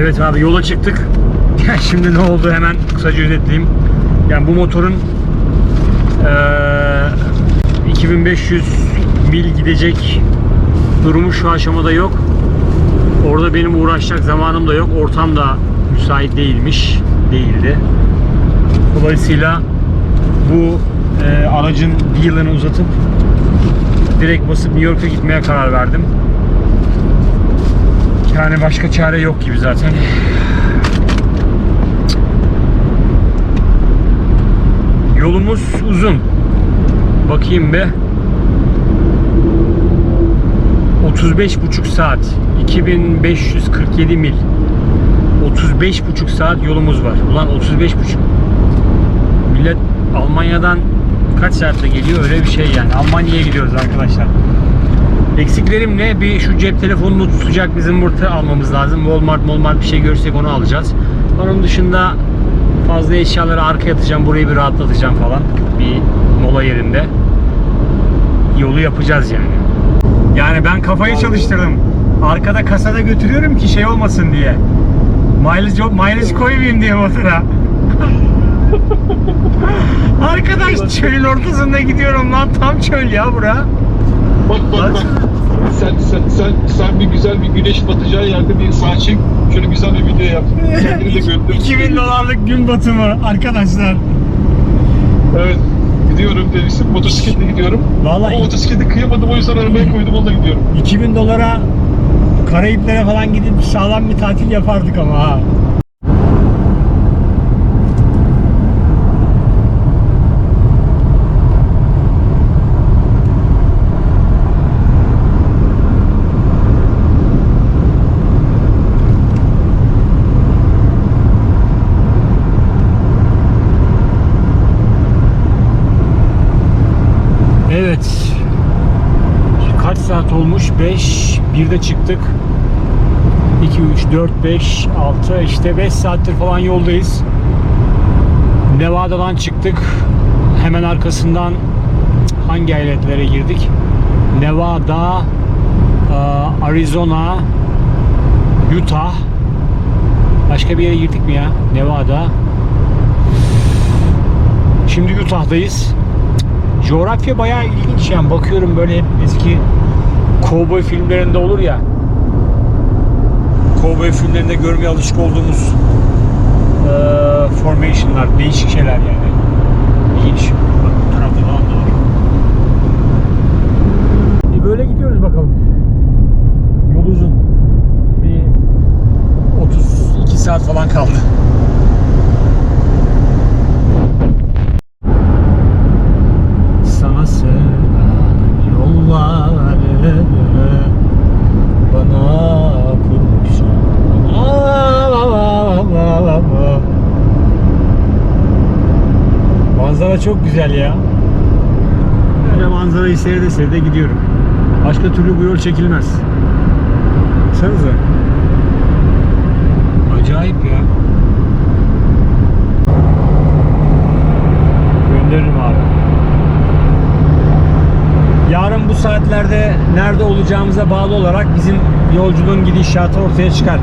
Evet abi yola çıktık. Şimdi ne oldu hemen kısaca özetleyeyim. Yani bu motorun eee, 2500 mil gidecek durumu şu aşamada yok. Orada benim uğraşacak zamanım da yok. Ortam da müsait değilmiş. Değildi. Dolayısıyla bu eee, aracın bir yılını uzatıp direkt basıp New York'a gitmeye karar verdim. Yani başka çare yok gibi zaten. Yolumuz uzun. Bakayım be. 35,5 saat. 2547 mil. 35,5 saat yolumuz var. Ulan 35,5. Millet Almanya'dan kaç saatte geliyor öyle bir şey yani. Almanya'ya gidiyoruz arkadaşlar. Eksiklerim ne? Bir şu cep telefonunu tutacak bizim burada almamız lazım. Walmart, Walmart bir şey görsek onu alacağız. Onun dışında fazla eşyaları arkaya atacağım. Burayı bir rahatlatacağım falan. Bir mola yerinde. Yolu yapacağız yani. Yani ben kafayı çalıştırdım. Arkada kasada götürüyorum ki şey olmasın diye. Mileage, mileage koymayayım diye motora. Arkadaş çölün ortasında gidiyorum lan tam çöl ya bura. Bak bak bak. Sen, sen, sen, sen bir güzel bir güneş batacağı yerde bir sağ çek. Şöyle güzel bir video yap. Kendini de gönder. 2000 dolarlık gün batımı arkadaşlar. Evet. Gidiyorum demiştim. Motosikletle gidiyorum. Vallahi- Ama motosikleti kıyamadım o yüzden arabaya koydum onunla gidiyorum. 2000 dolara Karayiplere falan gidip sağlam bir tatil yapardık ama ha. Evet. Kaç saat olmuş? 5. 1'de çıktık. 2, 3, 4, 5, 6 işte 5 saattir falan yoldayız. Nevada'dan çıktık. Hemen arkasından hangi eyaletlere girdik? Nevada, e, Arizona, Utah. Başka bir yere girdik mi ya? Nevada. Şimdi Utah'dayız. Coğrafya bayağı ilginç yani bakıyorum böyle hep eski kovboy filmlerinde olur ya. Kovboy filmlerinde görmeye alışık olduğumuz eee formationlar, değişik şeyler yani. İlginç. Bak bu tarafta da var. E böyle gidiyoruz bakalım. Yol uzun. Bir 32 saat falan kaldı. Manzara çok güzel ya. Böyle manzarayı seyrede seyrede gidiyorum. Başka türlü bu yol çekilmez. Baksanıza. Acayip ya. Gönderirim abi. Yarın bu saatlerde nerede olacağımıza bağlı olarak bizim yolculuğun gidişatı ortaya çıkar.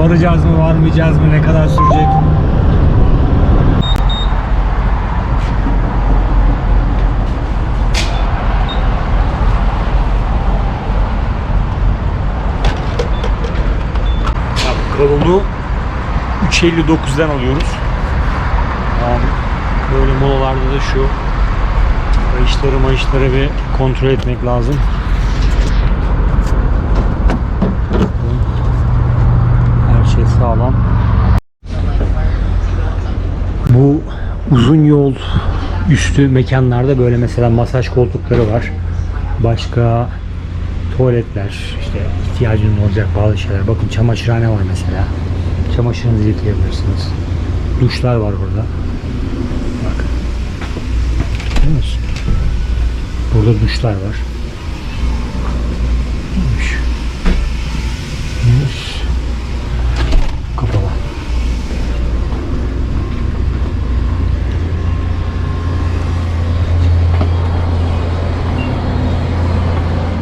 Varacağız mı, varmayacağız mı, ne kadar sürecek? Kavunu 3.59'dan alıyoruz. Yani böyle molalarda da şu Mayışları mayışları bir kontrol etmek lazım. Her şey sağlam. Bu uzun yol üstü mekanlarda böyle mesela masaj koltukları var. Başka tuvaletler, işte ihtiyacınız olacak bazı şeyler. Bakın çamaşırhane var mesela. Çamaşırınızı yıkayabilirsiniz. Duşlar var burada. Bak. Burada duşlar var.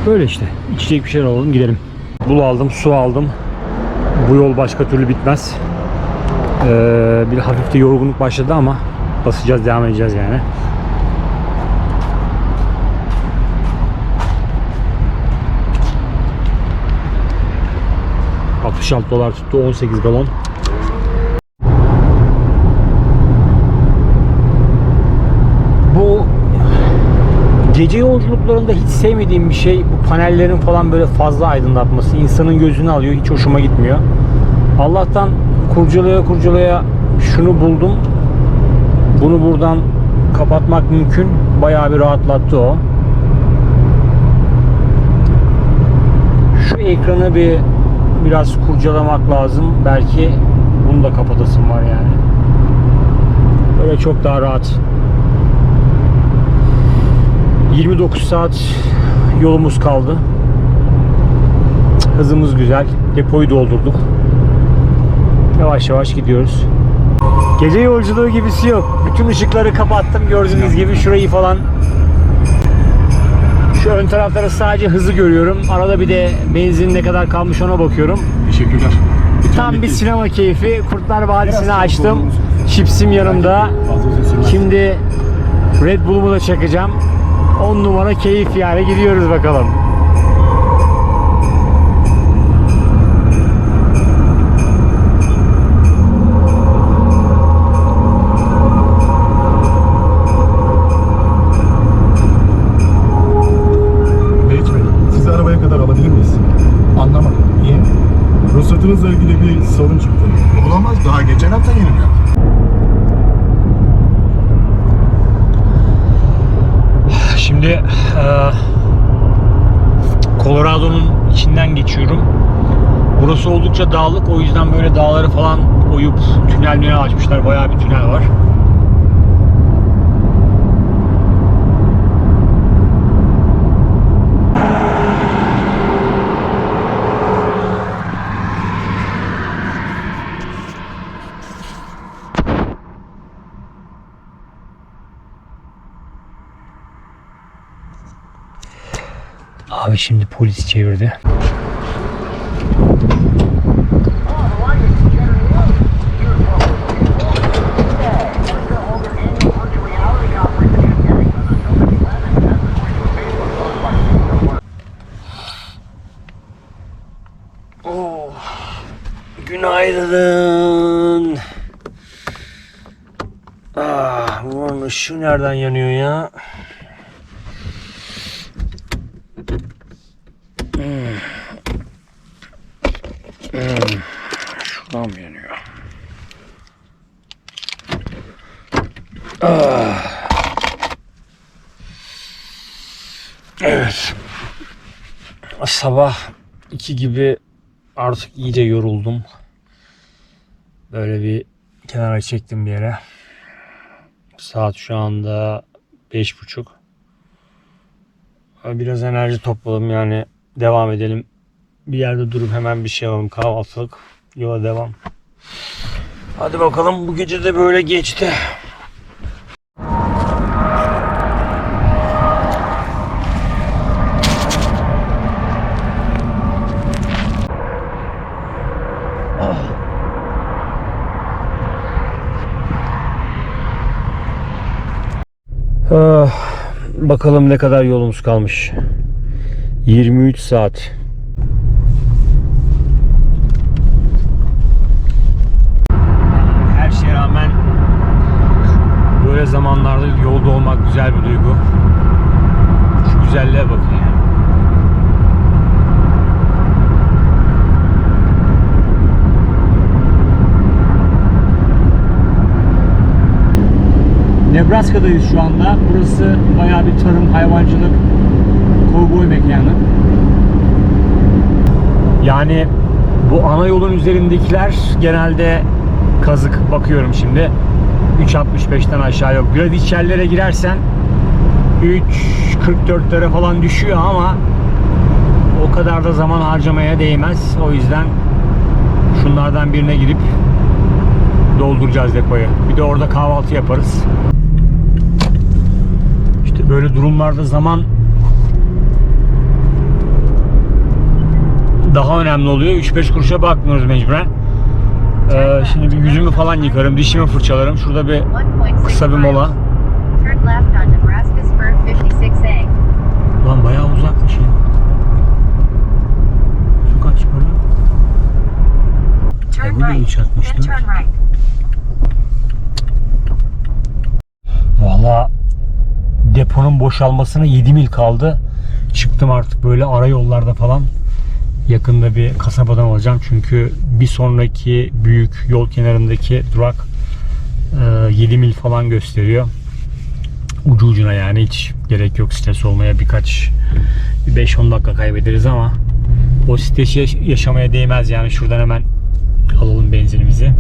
Böyle işte. İçecek bir şeyler alalım gidelim. Bul aldım, su aldım. Bu yol başka türlü bitmez. Ee, bir hafif de yorgunluk başladı ama basacağız devam edeceğiz yani. ...66 dolar tuttu 18 galon. Bu gece yolculuklarında hiç sevmediğim bir şey bu panellerin falan böyle fazla aydınlatması. insanın gözünü alıyor. Hiç hoşuma gitmiyor. Allah'tan kurcalaya kurcalaya şunu buldum. Bunu buradan kapatmak mümkün. Bayağı bir rahatlattı o. Şu ekranı bir biraz kurcalamak lazım. Belki bunu da kapatasım var yani. Böyle çok daha rahat 29 saat yolumuz kaldı. Hızımız güzel. Depoyu doldurduk. Yavaş yavaş gidiyoruz. Gece yolculuğu gibisi yok. Bütün ışıkları kapattım gördüğünüz gibi şurayı falan. Şu ön tarafları sadece hızı görüyorum. Arada bir de benzin ne kadar kalmış ona bakıyorum. Teşekkürler. Tam bir sinema keyfi. Kurtlar Vadisi'ni açtım. Çipsim yanımda. Şimdi Red Bull'umu da çakacağım. 10 numara keyif yani gidiyoruz bakalım. Geçiyorum. Burası oldukça dağlık o yüzden böyle dağları falan oyup tünel açmışlar. Bayağı bir tünel var. Abi şimdi polis çevirdi. Ah, bunun ışığı nereden yanıyor ya? Şuradan mı yanıyor? Ah. Evet. Sabah 2 gibi artık iyice yoruldum. Böyle bir kenara çektim bir yere. Saat şu anda beş buçuk. Biraz enerji topladım yani devam edelim. Bir yerde durup hemen bir şey alalım kahvaltılık. Yola devam. Hadi bakalım bu gece de böyle geçti. Ah, bakalım ne kadar yolumuz kalmış. 23 saat. Her şeye rağmen böyle zamanlarda yolda olmak güzel bir duygu. Şu güzelliğe bakın ya. Nebraska'dayız şu anda. Burası bayağı bir tarım, hayvancılık, kovboy mekanı. Yani bu ana yolun üzerindekiler genelde kazık bakıyorum şimdi. 3.65'ten aşağı yok. Biraz içerilere girersen 3.44'lere falan düşüyor ama o kadar da zaman harcamaya değmez. O yüzden şunlardan birine girip dolduracağız depoyu. Bir de orada kahvaltı yaparız. Durumlarda zaman daha önemli oluyor. 3-5 kuruşa bakmıyoruz mecburen. Ee, şimdi bir yüzümü falan yıkarım, dişimi fırçalarım. Şurada bir kısa bir mola. Turn left on Nebraska Spur 56A. Lan bayağı uzakmış ya. Şu kaç para? Turn bu da right, 3.64. then turn right. Valla deponun boşalmasına 7 mil kaldı. Çıktım artık böyle ara yollarda falan. Yakında bir kasabadan olacağım. Çünkü bir sonraki büyük yol kenarındaki durak e, 7 mil falan gösteriyor. Ucu ucuna yani hiç gerek yok stres olmaya birkaç bir 5-10 dakika kaybederiz ama o stresi yaş- yaşamaya değmez yani şuradan hemen alalım benzinimizi.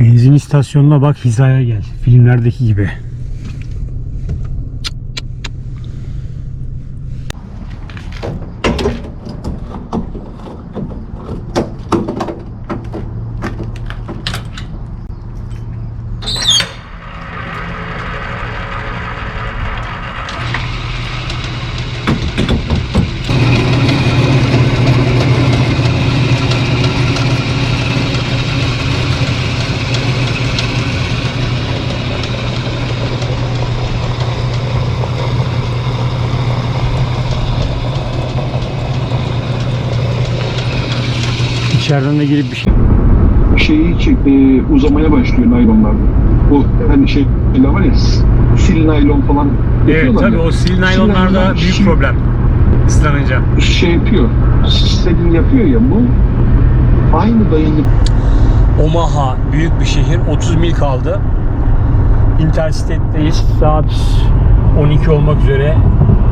Benzin istasyonuna bak hizaya gel. Filmlerdeki gibi. İçeriden de girip bir şey. Şeyi çek- e, uzamaya başlıyor naylonlarda. O hani şey var ya sil naylon falan Evet tabii ya. o sil Sil naylonlarda naylon büyük şey- problem. Islanınca. Şey yapıyor. Selin yapıyor ya bu aynı dayanık Omaha büyük bir şehir. 30 mil kaldı. Interstate'deyiz. Saat 12 olmak üzere.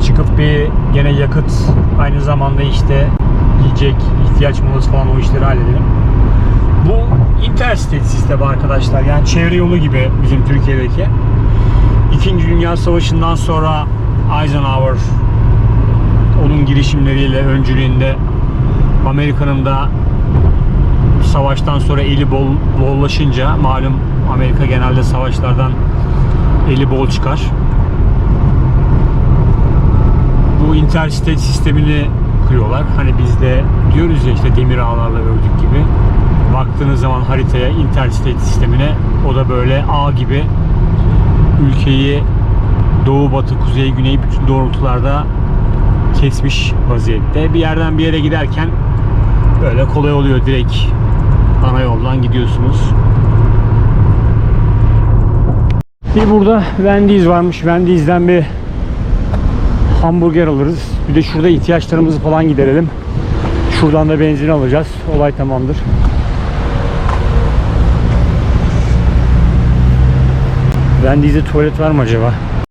Çıkıp bir gene yakıt aynı zamanda işte yiyecek, ihtiyaç molası falan o işleri halledelim. Bu Interstate sistemi arkadaşlar. Yani çevre yolu gibi bizim Türkiye'deki. İkinci Dünya Savaşı'ndan sonra Eisenhower onun girişimleriyle öncülüğünde Amerika'nın da savaştan sonra eli bol bollaşınca malum Amerika genelde savaşlardan eli bol çıkar. Bu interstate sistemini kuruyorlar. Hani biz de diyoruz ya işte demir ağlarla ördük gibi. Baktığınız zaman haritaya interstate sistemine o da böyle ağ gibi ülkeyi doğu batı kuzey güney bütün doğrultularda kesmiş vaziyette. Bir yerden bir yere giderken böyle kolay oluyor direkt ana yoldan gidiyorsunuz. Bir burada Wendy's varmış. Wendy's'den bir hamburger alırız. Bir de şurada ihtiyaçlarımızı falan giderelim. Şuradan da benzin alacağız. Olay tamamdır. Wendy's'de tuvalet var mı acaba?